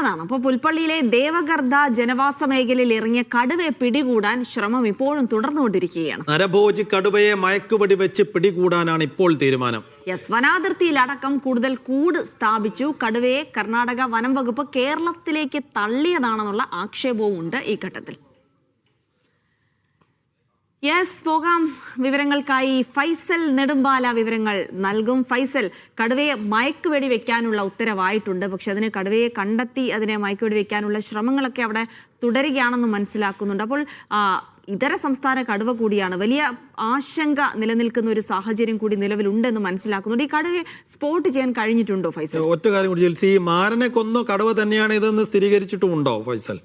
അതാണ് അപ്പോൾ പുൽപ്പള്ളിയിലെ ദേവഗർദ ജനവാസ മേഖലയിൽ ഇറങ്ങിയ കടുവയെ പിടികൂടാൻ ശ്രമം ഇപ്പോഴും തുടർന്നുകൊണ്ടിരിക്കുകയാണ്. നരഭോജി കടുവയെ മയക്കുപടി വെച്ച് പിടികൂടാനാണ് ഇപ്പോൾ തീരുമാനം. യെസ് വനാതിർത്തിയിലടക്കം കൂടുതൽ കൂട് സ്ഥാപിച്ചു. കടുവയെ കർണാടക വനം വകുപ്പ് കേരളത്തിലേക്ക് തള്ളിയതാണെന്നുള്ള ആക്ഷേപവും ഉണ്ട് ഈ ഘട്ടത്തിൽ. യെസ് പോകാം. വിവരങ്ങൾക്കായി ഫൈസൽ നെടുമ്പാല വിവരങ്ങൾ നൽകും. ഫൈസൽ കടുവയെ മയക്കുവെടി വെക്കാനുള്ള ഉത്തരവായിട്ടുണ്ട്. പക്ഷെ അതിന് കടുവയെ കണ്ടെത്തി അതിനെ മയക്കുവെടി വെക്കാനുള്ള ശ്രമങ്ങളൊക്കെ അവിടെ തുടരുകയാണെന്ന് മനസ്സിലാക്കുന്നുണ്ട്. അപ്പോൾ ഇതര സംസ്ഥാന കടുവ കൂടിയാണ്. വലിയ ആശങ്ക നിലനിൽക്കുന്ന ഒരു സാഹചര്യം കൂടി നിലവിലുണ്ടെന്ന് മനസ്സിലാക്കുന്നുണ്ട്. ഈ കടുവയെ സ്പോട്ട് ചെയ്യാൻ കഴിഞ്ഞിട്ടുണ്ടോ ഫൈസൽ? ഒറ്റ കാര്യം കൂടി ഈ മാരനെ കൊന്ന കടുവ തന്നെയാണ് ഇതെന്ന് സ്ഥിരീകരിച്ചിട്ടുമുണ്ടോ Faisal?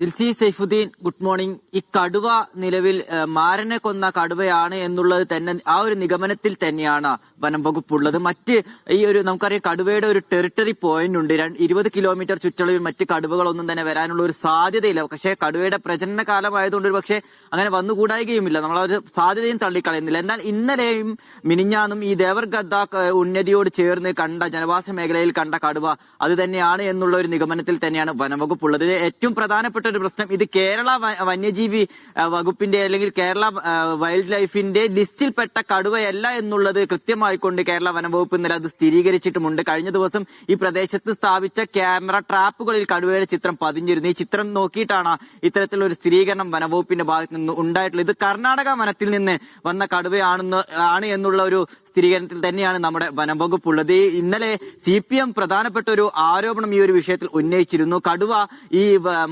Dilsi Saifuddin good morning. ഈ കടുവ നിലവിൽ മാരനെ കൊന്ന കടുവയാണ് എന്നുള്ളത് തന്നെ ആ ഒരു നിഗമനത്തിൽ തന്നെയാണ് വനം വകുപ്പ് ഉള്ളത് മറ്റ് ഈ ഒരു നമുക്കറിയാം കടുവയുടെ ഒരു ടെറിട്ടറി പോയിന്റ് ഉണ്ട്. ഇരുപത് കിലോമീറ്റർ ചുറ്റളവിൽ മറ്റ് കടുവകളൊന്നും തന്നെ വരാനുള്ള ഒരു സാധ്യതയില്ല. പക്ഷേ കടുവയുടെ പ്രജനന കാലമായതുകൊണ്ട് ഒരു പക്ഷേ അങ്ങനെ വന്നുകൂടായികയുമില്ല നമ്മൾ ഒരു സാധ്യതയും തള്ളിക്കളയുന്നില്ല. എന്നാൽ ഇന്നലെയും മിനിഞ്ഞാന്നും ഈ ദേവർഗദ്ദ ഉന്നതിയോട് ചേർന്ന് കണ്ട ജനവാസ മേഖലയിൽ കണ്ട കടുവ അത് തന്നെയാണ് എന്നുള്ള ഒരു നിഗമനത്തിൽ തന്നെയാണ് വനം വകുപ്പ് ഉള്ളത് ഏറ്റവും പ്രധാനപ്പെട്ട ഒരു പ്രശ്നം. ഇത് കേരള വന്യജീവി വകുപ്പിന്റെ അല്ലെങ്കിൽ കേരള വൈൽഡ് ലൈഫിന്റെ ലിസ്റ്റിൽപ്പെട്ട കടുവയല്ല എന്നുള്ളത് കൃത്യമായിക്കൊണ്ട് കേരള വനംവകുപ്പ് ഇന്നലെ അത് സ്ഥിരീകരിച്ചിട്ടുമുണ്ട്. കഴിഞ്ഞ ദിവസം ഈ പ്രദേശത്ത് സ്ഥാപിച്ച ക്യാമറ ട്രാപ്പുകളിൽ കടുവയുടെ ചിത്രം പതിഞ്ഞിരുന്നു. ഈ ചിത്രം നോക്കിയിട്ടാണ് ഇത്തരത്തിലൊരു സ്ഥിരീകരണം വനംവകുപ്പിന്റെ ഭാഗത്ത് നിന്ന് ഉണ്ടായിട്ടുള്ളത്. ഇത് കർണാടക വനത്തിൽ നിന്ന് വന്ന കടുവയാണെന്ന് ആണ് എന്നുള്ള ഒരു സ്ഥിരീകരണത്തിൽ തന്നെയാണ് നമ്മുടെ വനംവകുപ്പ് ഉള്ളത് ഇന്നലെ സി പി എം പ്രധാനപ്പെട്ട ഒരു ആരോപണം ഈ ഒരു വിഷയത്തിൽ ഉന്നയിച്ചിരുന്നു. കടുവ ഈ വ-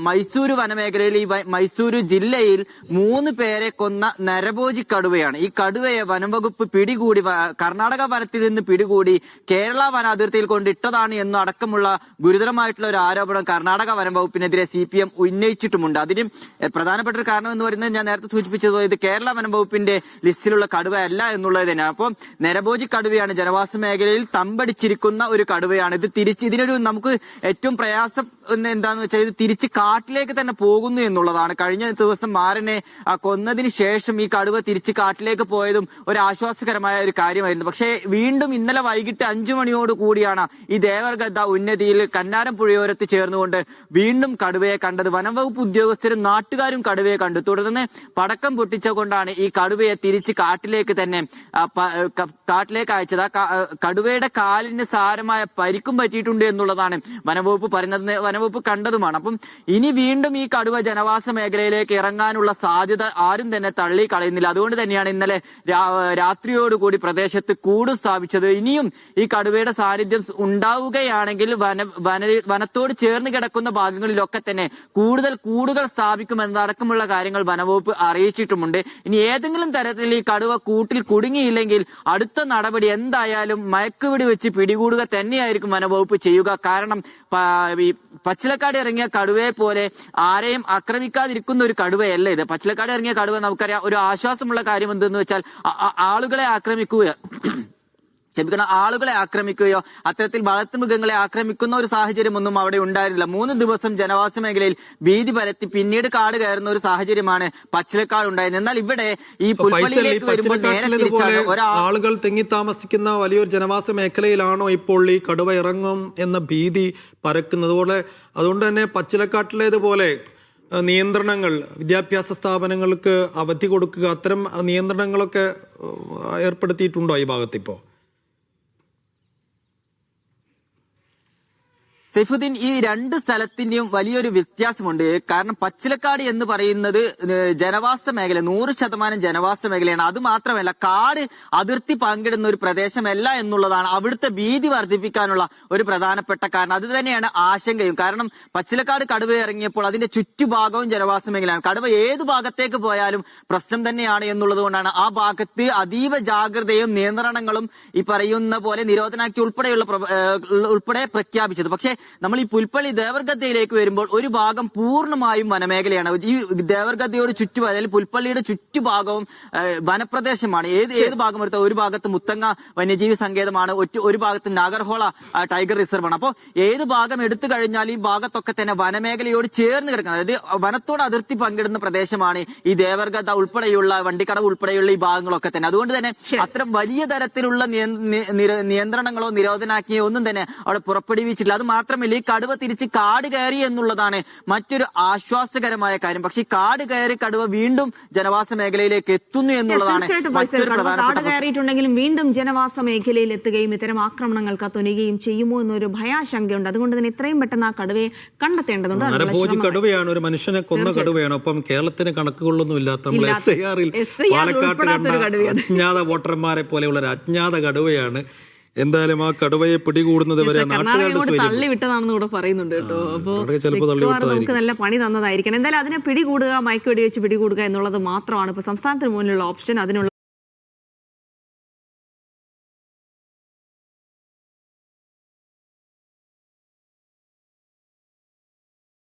മൈസൂരു വനമേഖലയിൽ ഈ മൈസൂരു ജില്ലയിൽ മൂന്ന് പേരെ കൊന്ന നരഭോജി കടുവയാണ്. ഈ കടുവയെ വനംവകുപ്പ് പിടികൂടി കർണാടക വനത്തിൽ നിന്ന് പിടികൂടി കേരള വന അതിർത്തിയിൽ കൊണ്ടിട്ടതാണ് എന്നും അടക്കമുള്ള ഗുരുതരമായിട്ടുള്ള ഒരു ആരോപണം കർണാടക വനം വകുപ്പിനെതിരെ സി പി എം ഉന്നയിച്ചിട്ടുമുണ്ട്. അതിന് പ്രധാനപ്പെട്ട ഒരു കാരണം എന്ന് പറയുന്നത് ഞാൻ നേരത്തെ സൂചിപ്പിച്ചത് ഇത് കേരള വനം വകുപ്പിന്റെ ലിസ്റ്റിലുള്ള കടുവ അല്ല എന്നുള്ളത് തന്നെയാണ്. അപ്പോൾ നരഭോജി കടുവയാണ് ജനവാസ മേഖലയിൽ തമ്പടിച്ചിരിക്കുന്ന ഒരു കടുവയാണ്. ഇത് തിരിച്ച് ഇതിനൊരു നമുക്ക് ഏറ്റവും പ്രയാസം എന്താന്ന് വെച്ചാൽ ഇത് തിരിച്ച് കാട്ടിലേക്ക് തന്നെ പോകുന്നു എന്നുള്ളതാണ്. കഴിഞ്ഞ ദിവസം മാരനെ കൊന്നതിന് ശേഷം ഈ കടുവ തിരിച്ച് കാട്ടിലേക്ക് പോയതും ഒരു ആശ്വാസകരമായ ഒരു കാര്യമായിരുന്നു. പക്ഷേ വീണ്ടും ഇന്നലെ വൈകിട്ട് അഞ്ചു മണിയോട് കൂടിയാണ് ഈ ദേവർഗദ്ദ ഉന്നതിയിൽ കന്നാരം പുഴയോരത്ത് ചേർന്നുകൊണ്ട് വീണ്ടും കടുവയെ കണ്ടത്. വനംവകുപ്പ് ഉദ്യോഗസ്ഥരും നാട്ടുകാരും കടുവയെ കണ്ടു. തുടർന്ന് പടക്കം പൊട്ടിച്ചുകൊണ്ടാണ് ഈ കടുവയെ തിരിച്ച് കാട്ടിലേക്ക് തന്നെ കാട്ടിലേക്ക് അയച്ചത്. ആ കടുവയുടെ കാലിന് സാരമായ പരിക്കും പറ്റിയിട്ടുണ്ട് എന്നുള്ളതാണ് വനംവകുപ്പ് പറയുന്നത്. വനംവകുപ്പ് കണ്ടതുമാണ്. അപ്പം ഇനി വീണ്ടും ഈ കടുവ ജനവാസ മേഖലയിലേക്ക് ഇറങ്ങാനുള്ള സാധ്യത ആരും തന്നെ തള്ളി കളയുന്നില്ല. അതുകൊണ്ട് തന്നെയാണ് ഇന്നലെ രാത്രിയോടുകൂടി പ്രദേശത്ത് കൂട് സ്ഥാപിച്ചത്. ഇനിയും ഈ കടുവയുടെ സാന്നിധ്യം ഉണ്ടാവുകയാണെങ്കിൽ വന വന വനത്തോട് ചേർന്ന് കിടക്കുന്ന ഭാഗങ്ങളിലൊക്കെ തന്നെ കൂടുതൽ കൂടുകൾ സ്ഥാപിക്കുമെന്നടക്കമുള്ള കാര്യങ്ങൾ വനവകുപ്പ് അറിയിച്ചിട്ടുമുണ്ട്. ഇനി ഏതെങ്കിലും തരത്തിൽ ഈ കടുവ കൂട്ടിൽ കുടുങ്ങിയില്ലെങ്കിൽ അടുത്ത നടപടി എന്തായാലും മയക്കുപിടി വെച്ച് പിടികൂടുക തന്നെയായിരിക്കും വനവകുപ്പ് ചെയ്യുക. കാരണം ഈ പച്ചിലക്കാട് ഇറങ്ങിയ കടുവയെ പോലെ ആരെയും ആക്രമിക്കാതിരിക്കുന്ന ഒരു കടുവയല്ല ഇത്? പച്ചിലക്കാട് ഇറങ്ങിയ കടുവ നമുക്കറിയാം ഒരു ആശ്വാസമുള്ള കാര്യം എന്തെന്ന് വെച്ചാൽ ആളുകളെ ആക്രമിക്കുക. ക്ഷമിക്കണം ആളുകളെ ആക്രമിക്കുകയോ അത്തരത്തിൽ വളർത്തുമൃഗങ്ങളെ ആക്രമിക്കുന്ന ഒരു സാഹചര്യം ഒന്നും അവിടെ ഉണ്ടായിരുന്നില്ല. മൂന്ന് ദിവസം ജനവാസ മേഖലയിൽ ഭീതി പരത്തി പിന്നീട് കാട് കയറുന്ന ഒരു സാഹചര്യമാണ് പച്ചിലക്കാട് ഉണ്ടായിരുന്നത്. എന്നാൽ ഇവിടെ ഈ പുൽപ്പള്ളിയിലേക്ക് വരുമ്പോൾ നേരെ തിരിച്ചാണ് തെങ്ങി താമസിക്കുന്ന വലിയൊരു ജനവാസ മേഖലയിലാണോ ഇപ്പോൾ ഈ കടുവ ഇറങ്ങും എന്ന ഭീതി പരക്കുന്നത്? പോലെ അതുകൊണ്ട് തന്നെ പച്ചിലക്കാട്ടിലേതുപോലെ നിയന്ത്രണങ്ങൾ വിദ്യാഭ്യാസ സ്ഥാപനങ്ങൾക്ക് അവധി കൊടുക്കുക അത്തരം നിയന്ത്രണങ്ങളൊക്കെ ഏർപ്പെടുത്തിയിട്ടുണ്ടോ ഈ ഭാഗത്ത് ഇപ്പോൾ സൈഫുദ്ദീൻ ഈ രണ്ട് സ്ഥലത്തിന്റെയും വലിയൊരു വ്യത്യാസമുണ്ട്. കാരണം പച്ചിലക്കാട് എന്ന് പറയുന്നത് ജനവാസ മേഖല നൂറ് ശതമാനം ജനവാസ മേഖലയാണ്. അത് മാത്രമല്ല കാട് അതിർത്തി പങ്കിടുന്ന ഒരു പ്രദേശമല്ല എന്നുള്ളതാണ് അവിടുത്തെ ഭീതി വർദ്ധിപ്പിക്കാനുള്ള ഒരു പ്രധാനപ്പെട്ട കാരണം. അത് തന്നെയാണ് ആശങ്കയും. കാരണം പച്ചിലക്കാട് കടുവ ഇറങ്ങിയപ്പോൾ അതിന്റെ ചുറ്റുഭാഗവും ജനവാസ മേഖലയാണ്. കടുവ ഏത് ഭാഗത്തേക്ക് പോയാലും പ്രശ്നം തന്നെയാണ് എന്നുള്ളത് കൊണ്ടാണ് ആ ഭാഗത്ത് അതീവ ജാഗ്രതയും നിയന്ത്രണങ്ങളും ഈ പറയുന്ന പോലെ നിരോധനാജ്ഞ ഉൾപ്പെടെയുള്ള ഉൾപ്പെടെ പ്രഖ്യാപിച്ചത്. പക്ഷേ നമ്മൾ ഈ പുൽപ്പള്ളി ദേവർഗദ്ദയിലേക്ക് വരുമ്പോൾ ഒരു ഭാഗം പൂർണമായും വനമേഖലയാണ്. ഈ ദേവർഗത്തയോട് ചുറ്റു അതായത് പുൽപ്പള്ളിയുടെ ചുറ്റുഭാഗവും വനപ്രദേശമാണ്. ഏത് ഏത് ഭാഗം എടുത്താൽ ഒരു ഭാഗത്ത് മുത്തങ്ങ വന്യജീവി സങ്കേതമാണ്. ഒരു ഭാഗത്ത് നാഗർഹോള ടൈഗർ റിസർവ് ആണ് അപ്പോൾ ഏത് ഭാഗം എടുത്തു കഴിഞ്ഞാൽ ഈ ഭാഗത്തൊക്കെ തന്നെ വനമേഖലയോട് ചേർന്ന് കിടക്കുന്നത്. അതായത് വനത്തോട് അതിർത്തി പങ്കിടുന്ന പ്രദേശമാണ് ഈ ദേവർഗദ്ദ ഉൾപ്പെടെയുള്ള വണ്ടിക്കടവ് ഉൾപ്പെടെയുള്ള ഈ ഭാഗങ്ങളൊക്കെ തന്നെ. അതുകൊണ്ട് തന്നെ അത്തരം വലിയ തരത്തിലുള്ള നിയന്ത്രണങ്ങളോ നിരോധനാജ്ഞയോ ഒന്നും തന്നെ അവിടെ പുറപ്പെടുവിച്ചിട്ടില്ല. അത് മാത്രമല്ല ഈ കടുവ തിരിച്ച് കാട് കയറി എന്നുള്ളതാണ് മറ്റൊരു ആശ്വാസകരമായ കാര്യം. പക്ഷെ ഈ കാട് കയറി കടുവ വീണ്ടും ജനവാസ മേഖലയിലേക്ക് എത്തുന്നു എന്നുള്ളതാണ് മറ്റൊരു കാട്. കയറിയിട്ടുണ്ടെങ്കിലും വീണ്ടും ജനവാസ മേഖലയിൽ എത്തുകയും ഇത്തരം ആക്രമണങ്ങൾക്ക് തുനിയുകയും ചെയ്യുമോ എന്നൊരു ഭയാശങ്കയുണ്ട്. അതുകൊണ്ട് തന്നെ എത്രയും പെട്ടെന്ന് ആ കടുവയെ കണ്ടെത്തേണ്ടതുണ്ട്. നരഭോജി കടുവയാണ്? ഒരു മനുഷ്യനെ കൊന്ന കടുവയാണ്? ഒപ്പം കേരളത്തിന് കണക്കുകളൊന്നും ഇല്ലാത്ത നമ്മൾ ഇല്ലാത്ത- എസ് ഐ ആറിൽ പാലക്കാട്ട് ഒരു കണ്ട കടുവയാണ്. അജ്ഞാത വോട്ടർമാരെ പോലെയുള്ള ഒരു അജ്ഞാത കടുവയാണ് എന്തായാലും ആ കടുവയെ പിടികൂടുന്നത് വരെ തള്ളിവിട്ടതാണെന്ന് കൂടെ പറയുന്നുണ്ട് കേട്ടോ. അപ്പോൾ നമുക്ക്. നല്ല പണി തന്നതായിരിക്കണം. എന്തായാലും അതിനെ പിടികൂടുക മയക്കുവെടി വെച്ച് പിടികൂടുക എന്നുള്ളത് മാത്രമാണ്. ഇപ്പൊ സംസ്ഥാനത്തിന് മുന്നിലുള്ള ഓപ്ഷൻ അതിനുള്ള